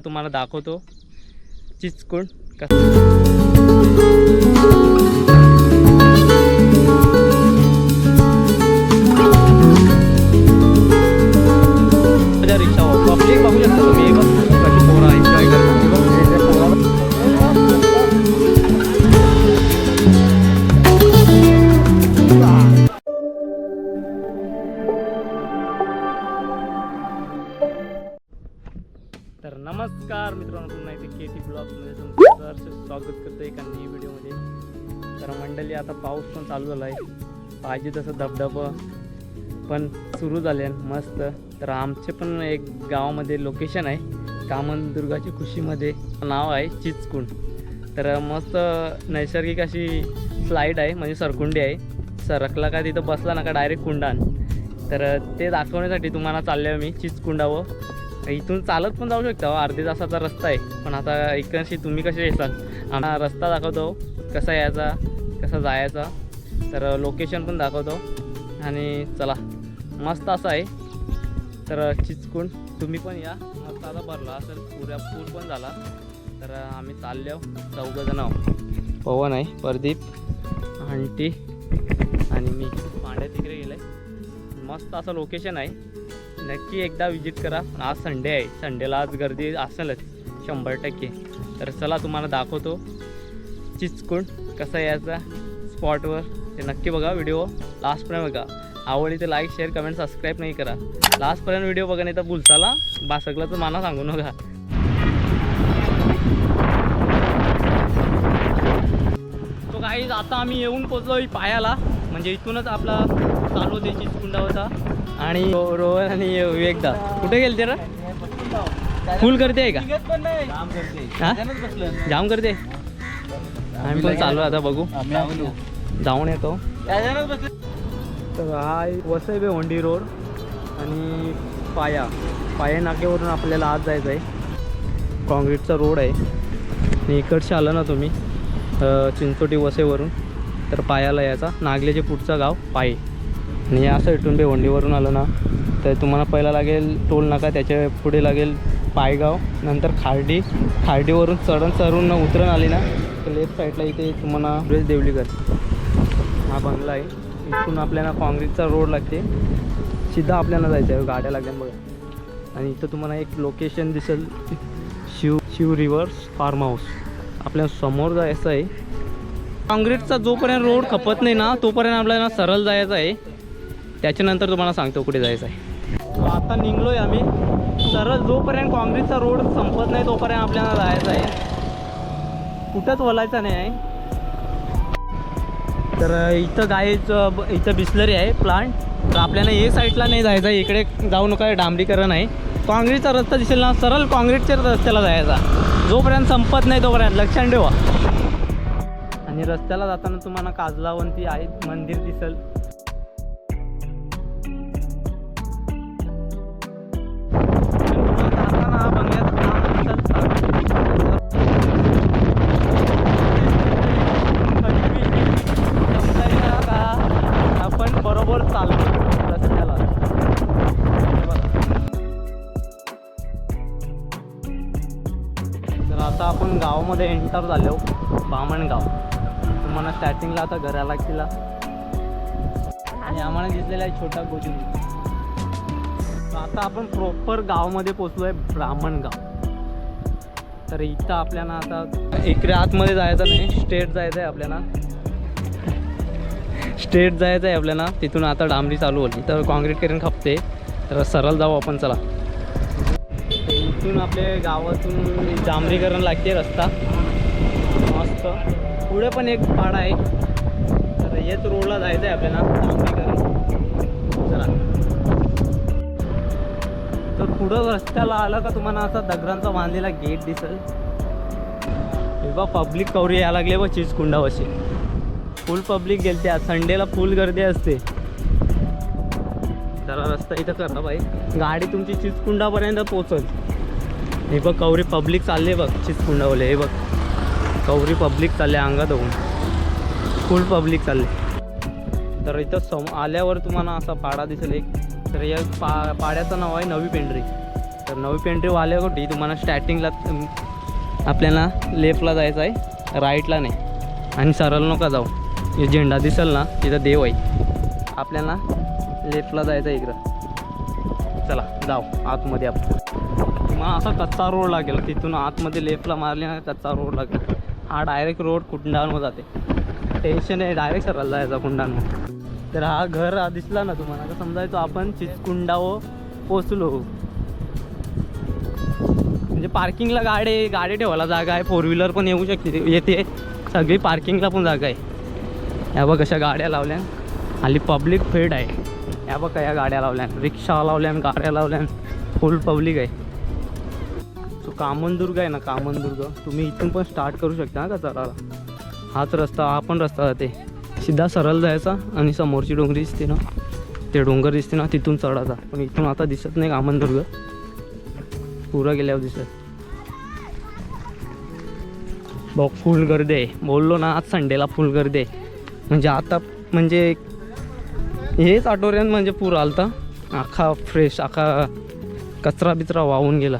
तुम्हाला दाखवतो. चिचकून कसं रिक्षा पब्लिक बघू शकता तुम्ही नमस्कार मित्रांनो पुन्हा इथे के टी ब्लॉगमध्ये तुमचं सहर्ष स्वागत करतो एका नवी व्हिडिओमध्ये तर मंडळी आता पाऊस पण चालू झाला आहे पाहिजे तसं धबधबं पण सुरू झाले मस्त. तर आमचे पण एक गावामध्ये लोकेशन आहे कामनदुर्गाची खुशीमध्ये नाव आहे चिचकुंड. तर मस्त नैसर्गिक अशी स्लाईड आहे म्हणजे सरकुंडी आहे. सरकला का तिथं बसला ना का डायरेक्ट कुंडान. तर ते दाखवण्यासाठी तुम्हाला चालले मी चिचकुंडावर. इथून चालत पण जाऊ शकता. अर्धे तासाचा रस्ता आहे. पण आता इकडशी तुम्ही कसे येसाल? आम्हाला रस्ता दाखवतो. कसा यायचा? कसा जायचा? तर लोकेशन पण दाखवतो. आणि चला. मस्त असं आहे. तर चिचकून तुम्ही पण या. मस्त आता भरला तर पुऱ्या पूर पण झाला. तर आम्ही चाललो चौघजण आहोत. पवन आहे प्रदीप आंटी आणि मी. पांड्या तिकडे गेलं आहे मस्त असं लोकेशन आहे. नक्की एकदा विजिट करा. पण आज संडे आहे. संडेला आज गर्दी असेलच. शंभर टक्के. तर चला तुम्हाला दाखवतो. चिचकून कसं यायचा? स्पॉटवर ते नक्की बघा व्हिडिओ लास्टपर्यंत बघा. आवडली तर लाईक शेअर कमेंट सबस्क्राईब नाही करा. लास्टपर्यंत व्हिडिओ बघा नाही तर बुलसाला बासकला तर माना सांगू नका. तो काही आता आम्ही येऊन पोचलो पायाला. म्हणजे इथूनच आपला चालू होते. चिचकुंडावरचा आणि रो- रोहन आणि विवेकदा. कुठे गेलते रे? फुल करते आहे का? हा? जाम करते आम्ही पण चालू आता बघू. जाऊन येतो. तर हा आहे वसई होंडी रोड आणि पाया. पाया नाक्यावरून आपल्याला आत जायचं आहे. काँक्रीटचा रोड आहे. आणि इकडचे आलं ना तुम्ही चिंचोटी वसईवरून. तर पायाला यायचा. नागलेचे पुढचं गाव पाय. आणि असं इथून बेवंडीवरून आलं ना तर तुम्हाला पहिला लागेल टोल नाका त्याच्या पुढे लागेल पायगाव नंतर खार्डी. खार्डीवरून चढण चढून उतरण आली ना तर लेफ्ट साईडला इथे तुम्हाला सुरेश देवलीकर. हा बंगला आहे. इथून आपल्याला काँग्रेसचा रोड लागते. सिद्धा आपल्याला जायचं आहे गाड्या लागल्या बघा. आणि इथं तुम्हाला एक लोकेशन दिसेल. Shiv Shiv rivers farm house आपल्यासमोर जायचं आहे. काँग्रेसचा जोपर्यंत रोड खपत नाही ना तोपर्यंत आपल्याला सरळ जायचं आहे. त्याच्यानंतर तुम्हाला सांगतो कुठे जायचं आहे. आता निघलो आहे आम्ही. सरळ जोपर्यंत काँग्रेसचा रोड संपत नाही तोपर्यंत आपल्याला जायचं आहे. कुठंच वलायचा नाही आहे. तर इथं गायचं ब- इथं बिस्लरी आहे प्लांट तर आपल्याला ए साईडला नाही जायचं आहे. इकडे जाऊ नका डांबरीकरण आहे. काँग्रेसचा रस्ता दिसेल ना सरळ काँग्रेसच्या रस्त्याला जायचा. जोपर्यंत संपत नाही तोपर्यंत लक्षात ठेवा. आणि रस्त्याला जाताना तुम्हाला काजलावंती आहे मंदिर दिसेल. आपण बरोबर चाललो रस्त्याला. आता आपण गावामध्ये एंटर झालो बामणगाव. तुम्हाला स्टार्टिंगला आता घरा लागतील. आणि आम्हाला दिसलेला आहे छोटा गोजून. आता आपण प्रॉपर गावामध्ये पोचलो आहे ब्राह्मण गाव तर इथं आपल्याला आता इकडे आतमध्ये जायचं नाही स्टेट जायचं आहे आपल्याला. स्टेट जायचं आहे आपल्याला. तिथून आता डांबरी चालू होती. तर कॉन्क्रीट करून खपते. तर सरळ जाऊ आपण चला. तर इथून आपल्या गावातून डांबरीकरण लागते रस्ता. मस्त. पुढे पण एक पाडा आहे. तर हेच रोडला जायचं आहे आपल्याला चला. तर पुढं रस्त्याला आलं का तुम्हाला असा दगडांचा बांधलेला गेट दिसेल. हे बा पब्लिक कवरी यायला लागले बा चीज कुंडावशी फुल पब्लिक गेलते. आज संडेला फुल गर्दी असते. जरा रस्ता इथं करा बाई. गाडी तुमची चिचकुंडापर्यंत पोचल हे बघ कवरी पब्लिक चालले बघ चिचकुंडावले. हे बघ. कवरी पब्लिक चालले अंगात होऊन फुल पब्लिक चालले. तर इथं सम आल्यावर तुम्हाला असा पाडा दिसेल एक. तर या पा पाड्याचं नाव आहे नवी पेंढरी. तर नवी पेंढरी आल्यावरती तुम्हाला स्टार्टिंगला आपल्याला लेफ्टला जायचं आहे राईटला नाही. आणि सरळ नका जाऊ. हे झेंडा दिसेल ना तिथं देव आहे. आपल्याला लेफ्टला जायचं आहे इकडं. चला जाऊ आतमध्ये आपण. तुम्हाला असा कच्चा रोड लागेल तिथून आतमध्ये लेफ्टला मारले ना कच्चा रोड लागेल. हा डायरेक्ट रोड कुंडाळवर जाते. टेन्शन आहे डायरेक्ट सरळ जायचा कुंडाळवर. तर हा घर हा दिसला ना तुम्हाला तर समजायचो आपण चिचकुंडावर पोचलो म्हणजे पार्किंगला गाडी गाडी ठेवायला जागा आहे फोर व्हीलर पण येऊ शकते येते. सगळी पार्किंगला पण जागा आहे. या बघ कशा गाड्या लावल्या. हल्ली पब्लिक फेड आहे. या बघ या गाड्या लावल्या. रिक्षा लावल्या गाड्या लावल्या. फुल पब्लिक आहे. कामनदुर्ग आहे ना कामनदुर्ग. तुम्ही इथून पण स्टार्ट करू शकता का चढायला हाच रस्ता हा पण रस्ता जाते. सिधा सरळ जायचा आणि समोरची डोंगरी दिसते ना ते डोंगर दिसते ना तिथून चढायचा. पण इथून आता दिसत नाही कामनदुर्ग. पुरं गेल्यावर दिसत. बघ फुल गर्दी आहे. बोललो ना आज संडेला फुल गर्दी आहे. म्हणजे आता म्हणजे हेच आठवड्यात म्हणजे पूर आलता. अख्खा फ्रेश अख्खा कचरा बिचरा वाहून गेला.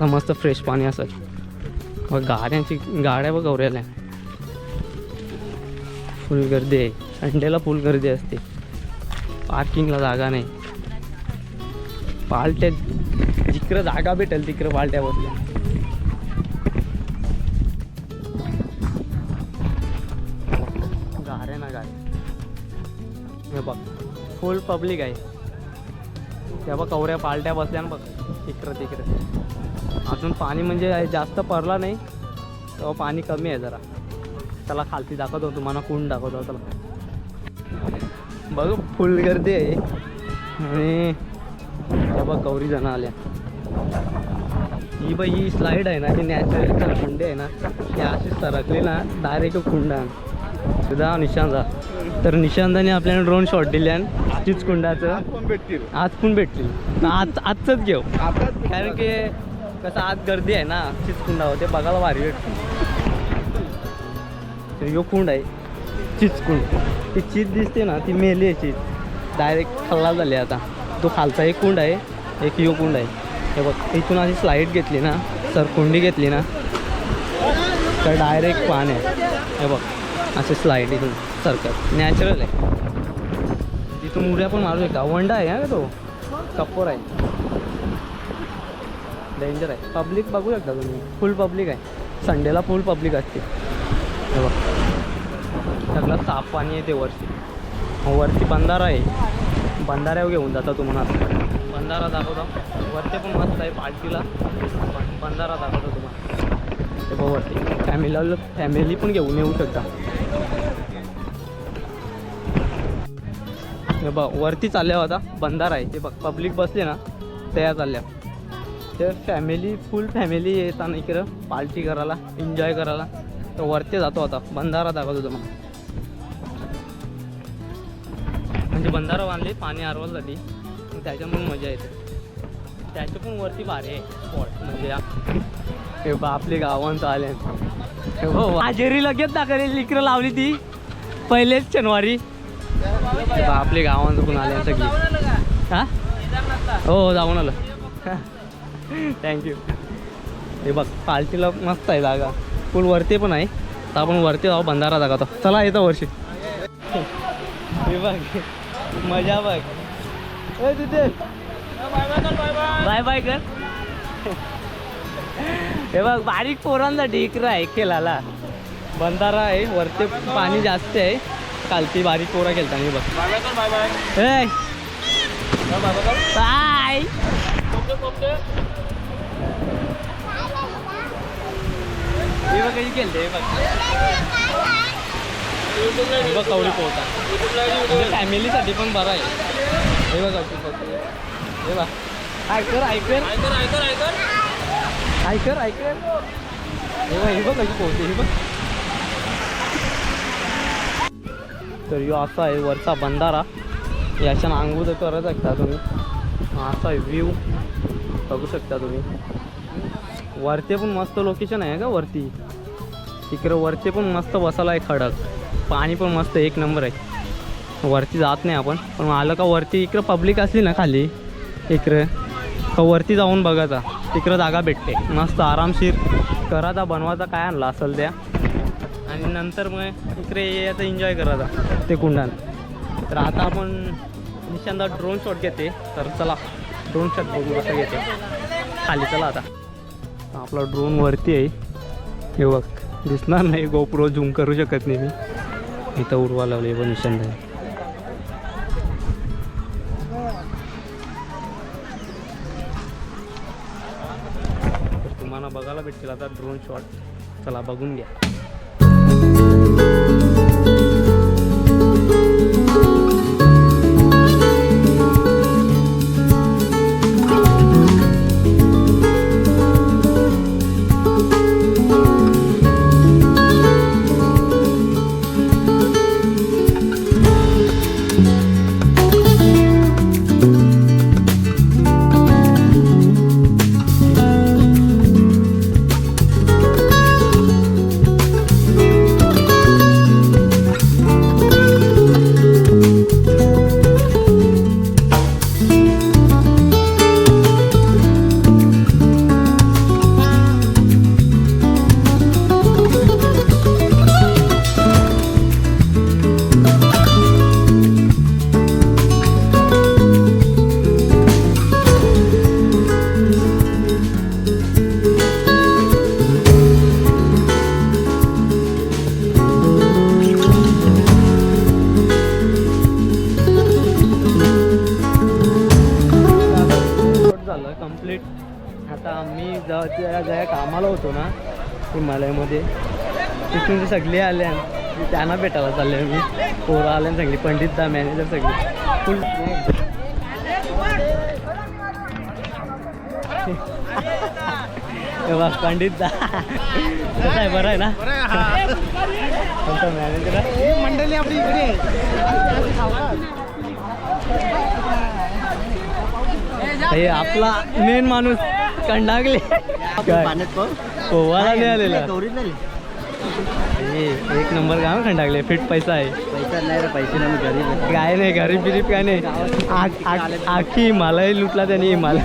आता मस्त फ्रेश पाणी असत मग गाड्यांची गाड्या बघ गौऱ्याला फुल गर्दी आहे. संडेला फुल गर्दी असते. पार्किंगला जागा नाही. पालट्या जिकडं जागा भेटेल तिकडं पालट्या बसल्या. गाड्या ना गाड्या. हे बघ फुल पब्लिक आहे. त्या बघ कवऱ्या पालट्या बसल्या ना बघ. तिकडं तिकडं. अजून पाणी म्हणजे जास्त पडला नाही. तेव्हा पाणी कमी आहे जरा. चला खालती दाखवतो तुम्हाला कुंड दाखवतो चला. बघ फुल गर्दी आहे. आणि त्या बघ गौरी जण आल्या. ही बाई ही स्लाईड आहे ना ती नॅचरल कुंडे आहे ना. ती अशी सरकली ना डायरेक्ट कुंड आहे सुद्धा निशांदा तर निशांदाने आपल्याला ड्रोन शॉट दिले आणि तीच कुंडाचं पण भेटतील. आज पण भेटतील आज आजचंच घेऊ. कारण की कसं आज गर्दी आहे ना चिचकुंडा ते बघायला भारी भेटतो. तर यो कुंड आहे चिचकुंड ती चीज दिसते ना ती मेली आहे चीज डायरेक्ट खल्ला झाली आता. तो खालचा एक कुंड आहे एक यो कुंड आहे. हे बघ इथून अशी स्लाईड घेतली ना सरकुंडी घेतली ना तर डायरेक्ट पान आहे. हे बघ असे स्लाईड इथून सरकत. नॅचरल आहे. तिथून उड्या पण मारू शकता. वंडा आहे ना तो. कप्पोर आहे. डेंजर आहे. पब्लिक बघू शकता तुम्ही. फुल पब्लिक आहे. संडेला फुल पब्लिक असते. हे बघ. सगळं साफ पाणी आहे ते वरती वरती बंधारा आहे. बंधाऱ्यावर घेऊन जाता तुम्हाला बंधारा दाखवतो. वरती पण मस्त आहे पार्टीला बंधारा दाखवतो तुम्हाला. ते बघ वरती. फॅमिलीला फॅमिली पण घेऊन येऊ शकता. हे बघ वरती चालल्या होता. बंधारा आहे. ते बघ पब्लिक बसले ना त्या चालल्या. ते फॅमिली फुल फॅमिली येताना इकडं पार्टी करायला एन्जॉय करायला. तर वरती जातो आता. बंधारा दाखवतो तुम्हाला. म्हणजे बंधारा बांधले पाणी आरवलसाठी झाली. त्याच्यामुळे मजा येते. त्याच्या पण वरती भारी आहे स्पॉट म्हणजे हे बा आपले गावांचं आले हो हाजेरी लगेच दाखवली इकडं लावली ती. पहिलेच शनिवारी. बा आपले गावांचं पण आले सगळी. हा हो? हो जाऊन आलं. थँक्यू हे बघ पार्टीला मस्त आहे जागा. फुल वरती पण आहे. तर आपण वरती जाऊ बंधारा जागा तो. चला येतो वर्षी हे बघ मजा बघ. तिथे. बाय बाय कर हे बघ बारीक पोरांचा ढिकर आहे खेळाला बंधारा आहे वरती पाणी जास्त आहे. कालती बारीक पोरा खेळता मी बघ. बाय बाय बाय हे बघ कशी खेळते हे बघ. हे बघ कवडी पोहता. फॅमिलीसाठी पण बरं आहे. हे बघ. हे बघ. ऐकर ऐकर ऐकर ऐकर हे बघ हे बघ कशी पोहते हे बघ. तर यो असा आहे वरचा बंधारा. याच्या अंगू तर करत शकता तुम्ही. असा व्ह्यू बघू शकता तुम्ही. वरती पण मस्त लोकेशन आहे का वरती? तिकडे वरती पण मस्त बसायला आहे खडक. पाणी पण मस्त एक नंबर आहे. वरती जात नाही आपण. पण आलं का वरती इकडं पब्लिक असली ना खाली इकडे का वरती जाऊन बघायचा तिकडं जागा भेटते. मस्त आरामशीर. करायचा बनवायचा काय आणला असेल त्या आणि नंतर मग इकडे याचा एन्जॉय करायचा ते कुंडान. तर आता आपण निशांदा ड्रोन शॉट घेते. तर चला ड्रोन शॉट बघू कसं घेते. खाली चला आता. आपला ड्रोन वरती आहे. हे बघ दिसणार नाही गोप्रो झूम करू शकत नाही मी. इथं उडवा लावले पण निशांदा तर तुम्हाला बघायला भेटतील आता ड्रोन शॉट चला बघून घ्या. कामाला होतो ना हिमालयामध्ये. तिथून ते सगळे आले आणि त्यांना भेटायला चालले मी पोरं आले आणि सगळी पंडित दा मॅनेजर सगळे. फुल हे बघ पंडित दा. कसं आहे बरं आहे ना कोणता मॅनेजर मंडळी आपली इकडे हे आपला मेन माणूस. कंडागले काय? पाण्यात पोवाला नाही आलेला. एक नंबर काम खंडागले फिट पैसा आहे. पैसा नाही रे पैसे नाही गरीब. काय नाही गरीब बिरीब काय नाही. आख- हिमालय लुटला त्यांनी हिमालय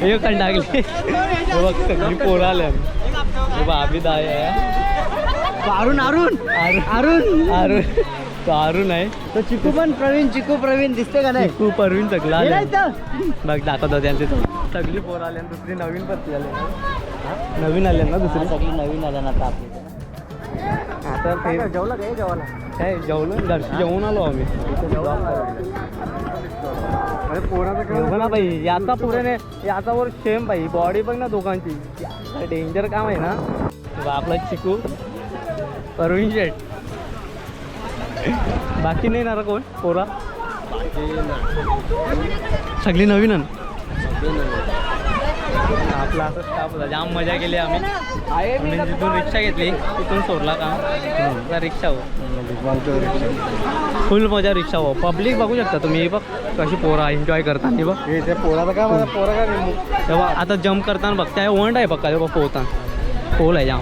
हे खंडागले बघ पोरं बघ अभिद आहे अरुण अरुण. अरुण. अरुण. अरुण. तो अरुण आहे तो चिकू पण प्रवीण चिकू प्रवीण दिसते का नाही? तू परवीन सगळं आले. बघ दाखवतो त्यांचे सगळी पोरं आले आणि दुसरी नवीन पत्ती आले. नवीन आले ना दुसरी? सगळी नवीन आल्या ना आता आपली. आता ते जेवला काय जेवायला? काय जेवलो? दर्शी जेवून आलो आम्ही. जेवण ना बाई याचा पुढे याचा वर शेम बाई बॉडी बघ ना दोघांची. डेंजर काम आहे ना. बा आपला चिकू? परवीन शेट बाकी नाही ना रे कोण? पोरा? सगळी नवीन. आपला असं स्टाफ होता जाम मजा केली आम्ही. आम्ही जिथून रिक्षा घेतली तिथून सोडला का रिक्षा हो. फुल मजा रिक्षा हो. पब्लिक बघू शकता तुम्ही. बघ कशी पोरा एन्जॉय करताना बघ. काय माझा पोरा काय तेव्हा आता जम्प करताना बघ. त्या वंड आहे बघ का तेव्हा पोहताना. पोल आहे जाम.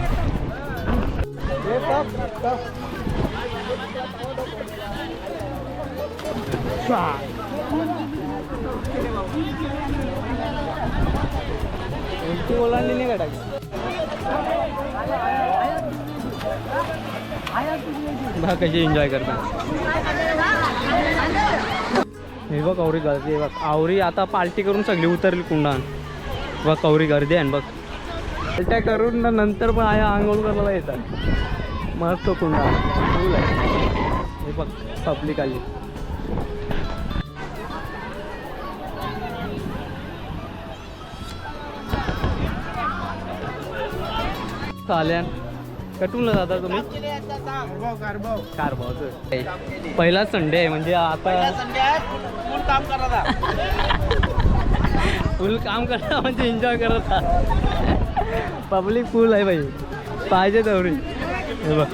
उलटी ओलांडली नाही का टाकी बघा कशी एन्जॉय करतात. हे बघ कवरी गर्दी आहे बघ. आवरी आता पार्टी करून सगळी उतरली कुंडान. बघ कवरी गर्दी आहे बघ. पार्ट्या करून ना नंतर पण आया आंघोळ करायला येतात. मस्त कुंडा हे बघ पब्लिक आली. चाल्यान कटूनला जाता तुम्ही? पहिला संडे आहे म्हणजे आता फुल काम करा म्हणजे एन्जॉय करत पब्लिक फुल आहे बाई पाहिजे तेवढी. हे बघ.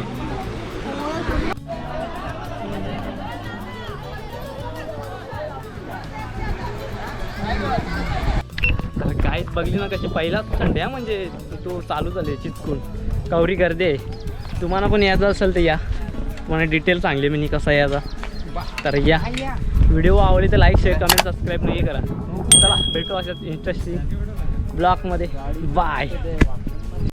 तर बघली ना कशी पहिलाच थंड्या म्हणजे तो चालू झाले चिचकून कवरी गर्दी आहे. तुम्हाला पण यायचं असेल तर या. तुम्हाला डिटेल सांगले मी कसा यायचा तर या. व्हिडिओ आवडली तर लाईक शेअर कमेंट सबस्क्राईब नाही करा. चला भेटू अशाच इंटरेस्टिंग ब्लॉगमध्ये बाय